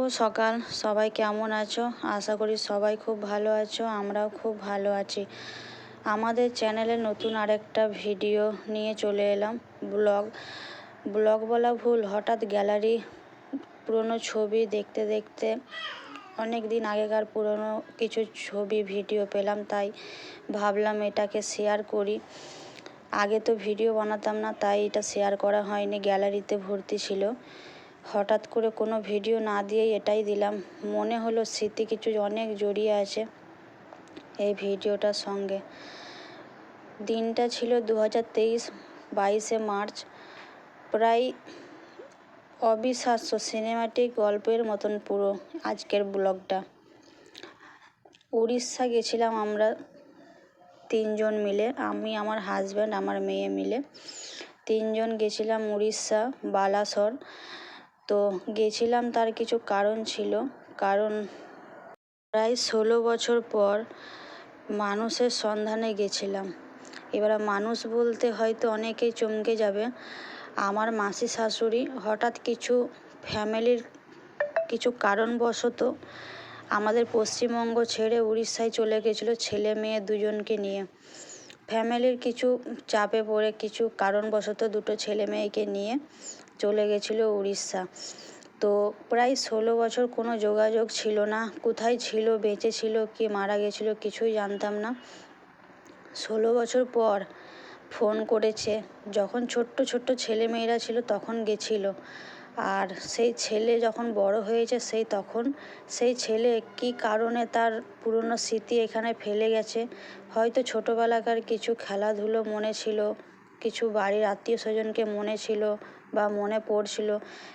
ও সকাল। সবাই কেমন আছো? আশা করি সবাই খুব ভালো আছো, আমরাও খুব ভালো আছি। আমাদের চ্যানেলে নতুন আরেকটা ভিডিও নিয়ে চলে এলাম, ব্লগ। ব্লগ বলা ভুল, হঠাৎ গ্যালারি পুরনো ছবি দেখতে দেখতে অনেক দিন আগেকার পুরনো কিছু ছবি, ভিডিও পেলাম, তাই ভাবলাম এটাকে শেয়ার করি। আগে তো ভিডিও বানাতাম না, তাই এটা শেয়ার করা হয়নি, গ্যালারিতে ভর্তি ছিল। হঠাৎ করে কোনো ভিডিও না দিয়েই এটাই দিলাম। মনে হলো স্মৃতি কিছু অনেক জড়িয়ে আছে এই ভিডিওটার সঙ্গে। দিনটা ছিল দু হাজার তেইশ, বাইশে মার্চ। প্রায় অবিশ্বাস্য সিনেমাটিক গল্পের মতন পুরো আজকের ব্লগটা। উড়িষ্যা গেছিলাম আমরা তিনজন মিলে, আমি, আমার হাজব্যান্ড আমার মেয়ে মিলে। তিনজন গেছিলাম উড়িষ্যা, বালাসর। তো গেছিলাম তার কিছু কারণ ছিল। কারণ প্রায় ষোলো বছর পর মানুষের সন্ধানে গেছিলাম। এবার মানুষ বলতে হয়তো অনেকেই চমকে যাবে। আমার মাসি শাশুড়ি হঠাৎ কিছু ফ্যামিলির কিছু কারণবশত আমাদের পশ্চিমবঙ্গ ছেড়ে উড়িষ্যায় চলে গেছিল ছেলে মেয়ে দুজনকে নিয়ে। ফ্যামিলির কিছু চাপে পড়ে কিছু কারণবশত দুটো ছেলে মেয়েকে নিয়ে চলে গেছিল উড়িষ্যা। তো প্রায় ষোলো বছর কোনো যোগাযোগ ছিল না। কোথায় ছিল, বেঁচে ছিল, কি মারা গেছিল কিছুই জানতাম না। ষোলো বছর পর ফোন করেছে। যখন ছোট্ট ছোট্ট ছেলে মেয়েরা ছিল তখন গেছিল। আর সেই ছেলে যখন বড় হয়েছে, সেই তখন সেই ছেলে কী কারণে তার পুরনো স্মৃতি এখানে ফেলে গেছে? হয়তো ছোটোবেলাকার কিছু খেলাধুলো মনে ছিল, কিছু বাড়ির আত্মীয় স্বজনকে মনে ছিল বা মনে পড়ছিল।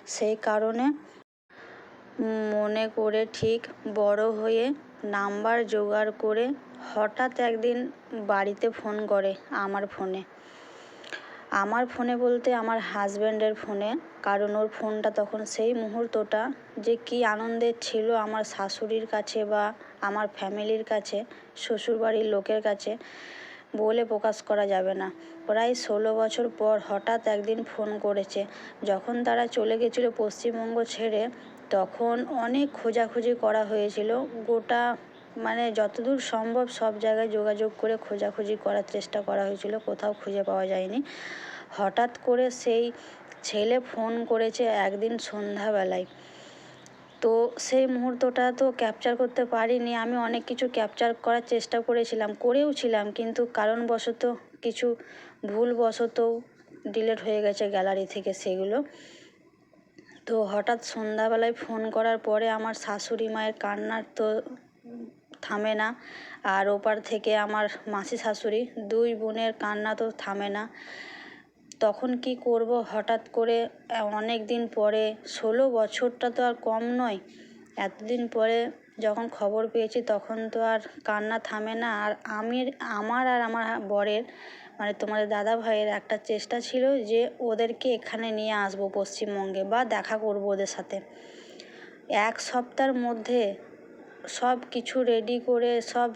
সেই কারণে মনে করে ঠিক বড় হয়ে নাম্বার জোগাড় করে হঠাৎ একদিন বাড়িতে ফোন করে আমার ফোনে। আমার ফোনে বলতে আমার হাজব্যান্ডের ফোনে, কারণ ওর ফোনটা তখন সেই মুহূর্তটা যে কী আনন্দের ছিল আমার শাশুড়ির কাছে বা আমার ফ্যামিলির কাছে, শ্বশুরবাড়ির লোকের কাছে। বলে প্রকাশ করা যাবে না। প্রায় ষোলো বছর পর হঠাৎ একদিন ফোন করেছে। যখন তারা চলে গেছিল পশ্চিমবঙ্গ ছেড়ে, তখন অনেক খোঁজাখুঁজি করা হয়েছিল। গোটা মানে যতদূর সম্ভব সব জায়গায় যোগাযোগ করে খোঁজাখুঁজি করার চেষ্টা করা হয়েছিল। কোথাও খুঁজে পাওয়া যায়নি। হঠাৎ করে সেই ছেলে ফোন করেছে একদিন সন্ধ্যাবেলায়। তো সেই মুহূর্তটা তো ক্যাপচার করতে পারিনি। আমি অনেক কিছু ক্যাপচার করার চেষ্টা করেছিলাম করেও ছিলাম কিন্তু কারণবশত কিছু ভুলবশত ডিলেট হয়ে গেছে গ্যালারি থেকে সেগুলো। তো হঠাৎ সন্ধ্যাবেলায় ফোন করার পরে আমার শাশুড়ি মায়ের কান্নার তো থামে না, আর ওপার থেকে আমার মাসি শাশুড়ি দুই বোনের কান্না তো থামে না। তখন কি করব হঠাৎ করে? অনেক দিন পরে, ষোলো বছরটা তো আর কম নয়। এতদিন পরে যখন খবর পেয়েছি, তখন তো আর কান্না থামে না। আর আমি আমার আর আমার বরের মানে তোমাদের দাদা ভাইয়ের একটা চেষ্টা ছিল যে ওদেরকে এখানে নিয়ে আসব পশ্চিমবঙ্গে বা দেখা করব ওদের সাথে। এক সপ্তাহের মধ্যে সব কিছু রেডি করে, সব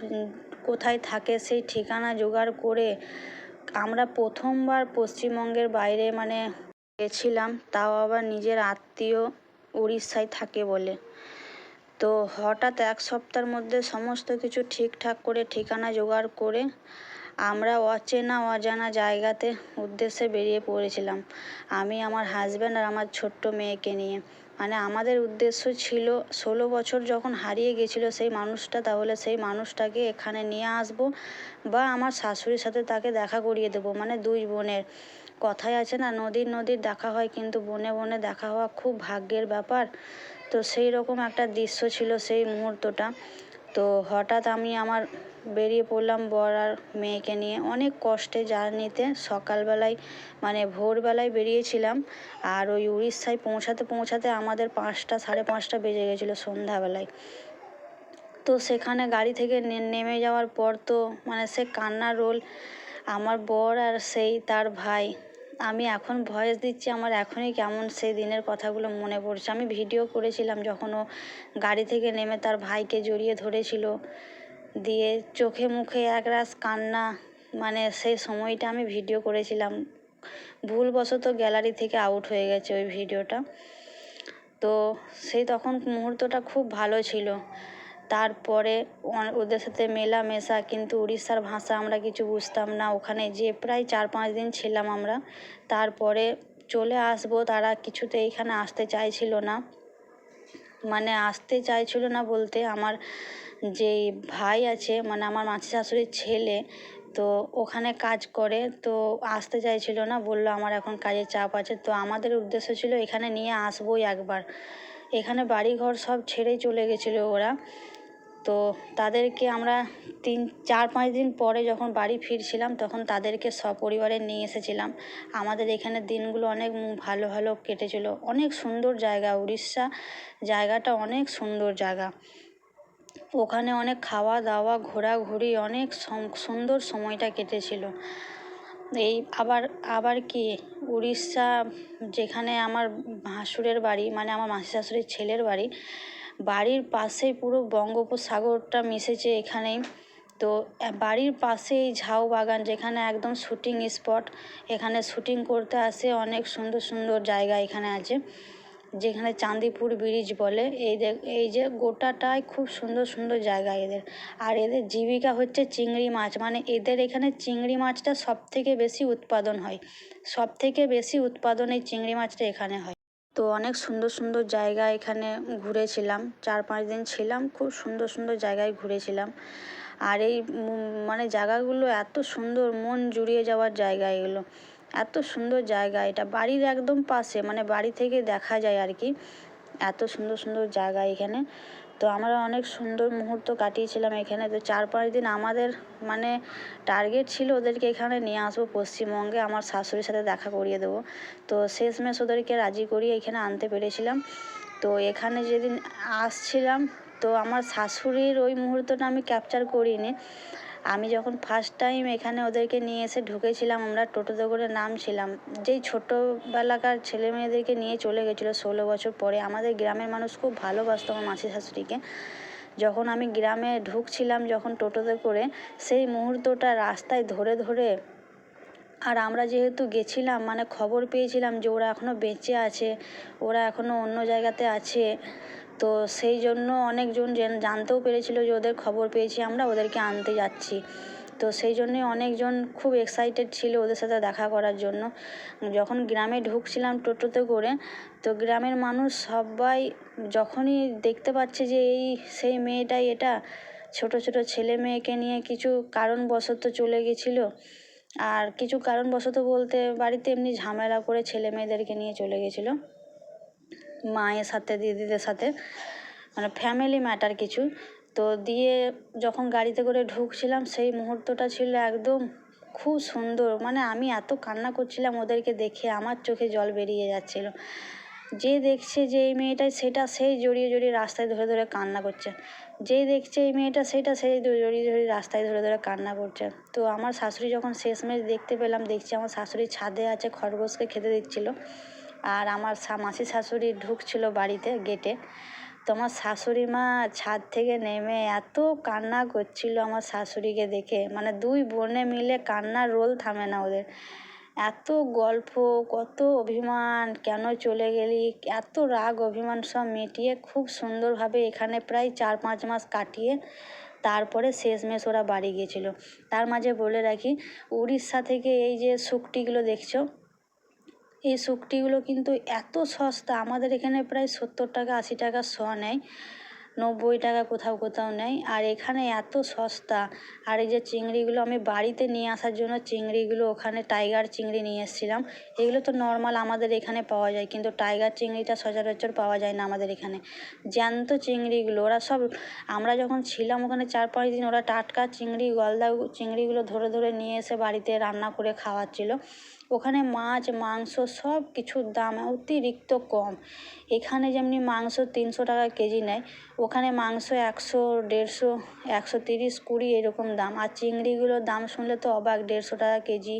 কোথায় থাকে সেই ঠিকানা জোগাড় করে আমরা প্রথমবার পশ্চিমবঙ্গের বাইরে মানে গেছিলাম, তাও আবার নিজের আত্মীয় উড়িষ্যায় থাকে বলে। তো হঠাৎ এক সপ্তাহের মধ্যে সমস্ত কিছু ঠিকঠাক করে, ঠিকানা জোগাড় করে আমরা অচেনা, অজানা জায়গাতে উদ্দেশ্যে বেরিয়ে পড়েছিলাম। আমি, আমার হাজব্যান্ড আর আমার ছোট্ট মেয়েকে নিয়ে। মানে আমাদের উদ্দেশ্য ছিল ষোলো বছর যখন হারিয়ে গেছিল সেই মানুষটা, তাহলে সেই মানুষটাকে এখানে নিয়ে আসব বা আমার শাশুড়ির সাথে তাকে দেখা করিয়ে দেবো। মানে দুই বোনের কথায় আছে না, নদীর নদীর দেখা হয় কিন্তু বনে বনে দেখা হওয়া খুব ভাগ্যের ব্যাপার। তো সেই রকম একটা দৃশ্য ছিল সেই মুহূর্তটা। তো হঠাৎ আমি আমার বেরিয়ে পড়লাম বর আর মেয়েকে নিয়ে। অনেক কষ্টে জার্নিতে সকালবেলায় মানে ভোরবেলায় বেরিয়েছিলাম আর ওই উড়িষ্যায় পৌঁছাতে পৌঁছাতে আমাদের পাঁচটা, সাড়ে পাঁচটা বেজে গেছিল সন্ধ্যাবেলায়। তো সেখানে গাড়ি থেকে নেমে যাওয়ার পর তো মানে সে কান্নার রোল আমার বর আর সেই তার ভাই আমি এখন ভয়েস দিচ্ছি, আমার এখনই কেমন সেই দিনের কথাগুলো মনে পড়ছে। আমি ভিডিও করেছিলাম যখন ও গাড়ি থেকে নেমে তার ভাইকে জড়িয়ে ধরেছিল। দিয়ে চোখে মুখে একরাশ কান্না মানে সেই সময়টা আমি ভিডিও করেছিলাম। ভুলবশত গ্যালারি থেকে আউট হয়ে গেছে ওই ভিডিওটা। তো সেই তখন মুহূর্তটা খুব ভালো ছিল। তারপরে ওদের সাথে মেলামেশা, কিন্তু উড়িষ্যার ভাষা আমরা কিছু বুঝতাম না। ওখানে যেয়ে প্রায় চার পাঁচ দিন ছিলাম আমরা। তারপরে চলে আসব, তারা কিছুতে এখানে আসতে চাইছিল না। মানে আসতে চাইছিল না বলতে আমার যেই ভাই আছে মানে আমার মাসি শাশুড়ির ছেলে, তো ওখানে কাজ করে, তো আসতে চাইছিল না। বলল, আমার এখন কাজের চাপ আছে। তো আমাদের উদ্দেশ্য ছিল, এখানে নিয়ে আসবোই একবার। এখানে বাড়ি ঘর সব ছেড়েই চলে গেছিল ওরা। তো তাদেরকে আমরা তিন, চার, পাঁচ দিন পরে যখন বাড়ি ফিরছিলাম তখন তাদেরকে সপরিবারে নিয়ে এসেছিলাম। আমাদের এখানে দিনগুলো অনেক ভালো ভালো কেটেছিলো। অনেক সুন্দর জায়গা, উড়িষ্যা জায়গাটা অনেক সুন্দর জায়গা। ওখানে অনেক খাওয়া দাওয়া, ঘোরাঘুরি, অনেক সুন্দর সময়টা কেটেছিল। এই আবার আবার কি, উড়িষ্যা যেখানে আমার ভাসুরের বাড়ি মানে আমার মাসি শাশুড়ির ছেলের বাড়ি বাড়ির পাশেই পুরো বঙ্গোপসাগরটা মিশেছে এখানেই। তো বাড়ির পাশেই ঝাউ বাগান যেখানে একদম শ্যুটিং স্পট, এখানে শ্যুটিং করতে আসে অনেক সুন্দর সুন্দর জায়গা এখানে আছে, যেখানে চাঁদিপুর ব্রিজ বলে। এই এই যে গোটাটাই খুব সুন্দর সুন্দর জায়গা এদের। আর এদের জীবিকা হচ্ছে চিংড়ি মাছ মানে এদের এখানে চিংড়ি মাছটা সব থেকে বেশি উৎপাদন হয়। সব থেকে বেশি উৎপাদন এই চিংড়ি মাছটা এখানে হয়। তো অনেক সুন্দর সুন্দর জায়গা এখানে ঘুরেছিলাম। চার, পাঁচ দিন ছিলাম, খুব সুন্দর সুন্দর জায়গায় ঘুরেছিলাম। আর এই মানে জায়গাগুলো এত সুন্দর, মন জুড়িয়ে যাওয়ার জায়গা এগুলো। এত সুন্দর জায়গা এটা, বাড়ির একদম পাশে মানে বাড়ি থেকে দেখা যায় আর কি। এত সুন্দর সুন্দর জায়গা এখানে। তো আমরা অনেক সুন্দর মুহূর্ত কাটিয়েছিলাম এখানে। তো চার পাঁচ দিন আমাদের মানে টার্গেট ছিল ওদেরকে এখানে নিয়ে আসব পশ্চিমবঙ্গে। আমার শাশুড়ির সাথে দেখা করিয়ে দেবো। তো শেষমেশ ওদেরকে রাজি করিয়ে এখানে আনতে পেরেছিলাম। তো এখানে যেদিন আসছিলাম, তো আমার শাশুড়ির ওই মুহূর্তটা আমি ক্যাপচার করিনি। আমি যখন ফার্স্ট টাইম এখানে ওদেরকে নিয়ে এসে ঢুকেছিলাম, আমরা টোটোতে করে নামছিলাম। যেই ছোটোবেলাকার ছেলে মেয়েদেরকে নিয়ে চলে গেছিল ষোলো বছর পরে, আমাদের গ্রামের মানুষ খুব ভালোবাসতো আমার মাসি শাশুড়িকে। যখন আমি গ্রামে ঢুকছিলাম যখন টোটোতে করে, সেই মুহূর্তটা রাস্তায় ধরে ধরে, আর আমরা যেহেতু গেছিলাম মানে খবর পেয়েছিলাম যে ওরা এখনও বেঁচে আছে, ওরা এখনও অন্য জায়গাতে আছে তো সেই জন্য অনেকজন জানতেও পেরেছিলো যে ওদের খবর পেয়েছি, আমরা ওদেরকে আনতে যাচ্ছি। তো সেই জন্যে অনেকজন খুব এক্সাইটেড ছিল ওদের সাথে দেখা করার জন্য। যখন গ্রামে ঢুকছিলাম টোটোতে করে, তো গ্রামের মানুষ সবাই যখনই দেখতে পাচ্ছে যে এই সেই মেয়েটাই এটা, ছোট ছোট ছেলে মেয়েকে নিয়ে কিছু কারণবশত চলে গেছিল। আর কিছু কারণবশত বলতে বাড়িতে এমনি ঝামেলা করে ছেলে মেয়েদেরকে নিয়ে চলে গেছিল। মায়ের সাথে, দিদিদের সাথে মানে ফ্যামিলি ম্যাটার কিছু। তো দিয়ে যখন গাড়িতে করে ঢুকছিলাম, সেই মুহূর্তটা ছিল একদম খুব সুন্দর। মানে আমি এত কান্না করছিলাম ওদেরকে দেখে, আমার চোখে জল বেরিয়ে যাচ্ছিল। যে দেখছে যে এই মেয়েটাই সেটা সেই জড়িয়ে জড়িয়ে রাস্তায় ধরে ধরে কান্না করছে। যেই দেখছে এই মেয়েটা, সেটা সেই জড়িয়ে জড়িয়ে রাস্তায় ধরে ধরে কান্না করছে। তো আমার শাশুড়ি যখন শেষমেশ দেখতে পেলাম, দেখছি আমার শাশুড়ি ছাদে আছে, খরগোশকে খেতে দিচ্ছিল। আর আমার মাসি শাশুড়ি ঢুকছিল বাড়িতে গেটে। তো আমার শাশুড়ি মা ছাদ থেকে নেমে এত কান্না করছিল আমার শাশুড়িকে দেখে। মানে দুই বোনে মিলে কান্নার রোল থামে না ওদের। এত গল্প, কত অভিমান, কেন চলে গেলি, এত রাগ, অভিমান সব মিটিয়ে খুব সুন্দরভাবে এখানে প্রায় চার পাঁচ মাস কাটিয়ে তারপরে শেষমেশ ওরা বাড়ি গিয়েছিল। তার মাঝে বলে রাখি, উড়িষ্যা থেকে এই যে শুকটিগুলো দেখছ এই শুকটিগুলো কিন্তু এত সস্তা। আমাদের এখানে প্রায় সত্তর টাকা আশি টাকা শ নেয়। নব্বই টাকা কোথাও কোথাও নেয়। আর এখানে এত সস্তা। আর এই যে চিংড়িগুলো, আমি বাড়িতে নিয়ে আসার জন্য চিংড়িগুলো ওখানে টাইগার চিংড়ি নিয়ে এসেছিলাম। এগুলো তো নর্মাল আমাদের এখানে পাওয়া যায়, কিন্তু টাইগার চিংড়িটা সচরাচর পাওয়া যায় না আমাদের এখানে। জ্যান্ত চিংড়িগুলো, ওরা সব, আমরা যখন ছিলাম ওখানে চার পাঁচ দিন, ওরা টাটকা চিংড়ি, গলদা চিংড়িগুলো ধরে ধরে নিয়ে এসে বাড়িতে রান্না করে খাওয়াচ্ছিল। ওখানে মাছ, মাংস সব কিছুর দাম অতিরিক্ত কম। এখানে যেমনি মাংস তিনশো টাকা কেজি নেয় ওখানে মাংস একশো, দেড়শো, একশো তিরিশ, কুড়ি এরকম দাম। আর চিংড়িগুলোর দাম শুনলে তো অবাক, দেড়শো টাকা কেজি,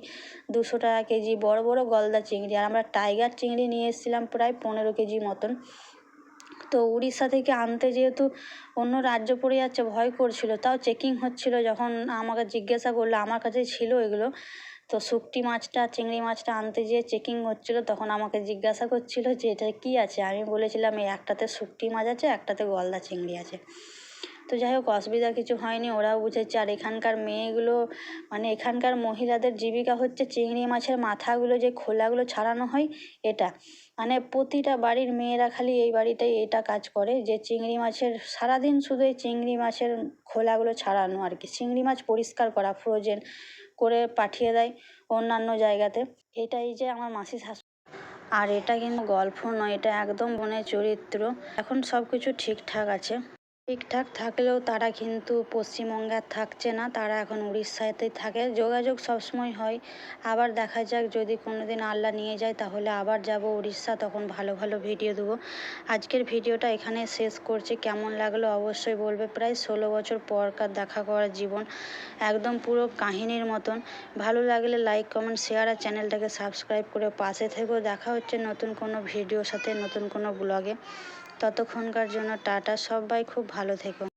দুশো টাকা কেজি, বড় বড় গলদা চিংড়ি। আর আমরা টাইগার চিংড়ি নিয়ে এসেছিলাম প্রায় পনেরো কেজি মতন। তো উড়িষ্যা থেকে আনতে যেহেতু অন্য রাজ্য পড়ে যাচ্ছে, ভয় করছিল। তাও চেকিং হচ্ছিল যখন আমাকে জিজ্ঞাসা করল, আমার কাছে ছিল এগুলো। তো শুকটি মাছটা, চিংড়ি মাছটা আনতে যেয়ে চেকিং হচ্ছিল, তখন আমাকে জিজ্ঞাসা করছিল যে এটা কী আছে? আমি বলেছিলাম, এই একটাতে শুকটি মাছ আছে, একটাতে গলদা চিংড়ি আছে। তো যাই হোক, অসুবিধা কিছু হয়নি, ওরাও বুঝেছে। আর এখানকার মেয়েগুলো মানে এখানকার মহিলাদের জীবিকা হচ্ছে চিংড়ি মাছের মাথাগুলো যে খোলাগুলো ছাড়ানো হয়, এটা। মানে প্রতিটা বাড়ির মেয়েরা খালি এই বাড়িটাই এটা কাজ করে, যে চিংড়ি মাছের, সারাদিন শুধু এই চিংড়ি মাছের খোলাগুলো ছাড়ানো আর কি। চিংড়ি মাছ পরিষ্কার করা ফ্রোজেন করে পাঠিয়ে দেয় অন্যান্য জায়গাতে। এটাই যে আমার মাসি শাশু। আর এটা কিন্তু গল্প নয়, এটা একদম বোনের চরিত্র। এখন সব কিছু ঠিকঠাক আছে। ঠিকঠাক থাকলেও তারা কিন্তু পশ্চিমবঙ্গে আর থাকছে না, তারা এখন উড়িষ্যাতেই থাকে। যোগাযোগ সবসময় হয়। আবার দেখা যাক যদি কোনো দিন আল্লাহ নিয়ে যায়, তাহলে আবার যাব উড়িষ্যা। তখন ভালো ভালো ভিডিও দেবো। আজকের ভিডিওটা এখানে শেষ করছি। কেমন লাগল অবশ্যই বলবে। প্রায় ষোলো বছর পরকার দেখা করার জীবন, একদম পুরো কাহিনীর মতন। ভালো লাগলে লাইক কমেন্ট শেয়ার আর চ্যানেলটাকে সাবস্ক্রাইব করে পাশে থেকেও দেখা হচ্ছে নতুন কোনো ভিডিওর সাথে, নতুন কোনো ব্লগে ততক্ষণকার জন্য টাটা সব্বাই খুব ভালো থেকো।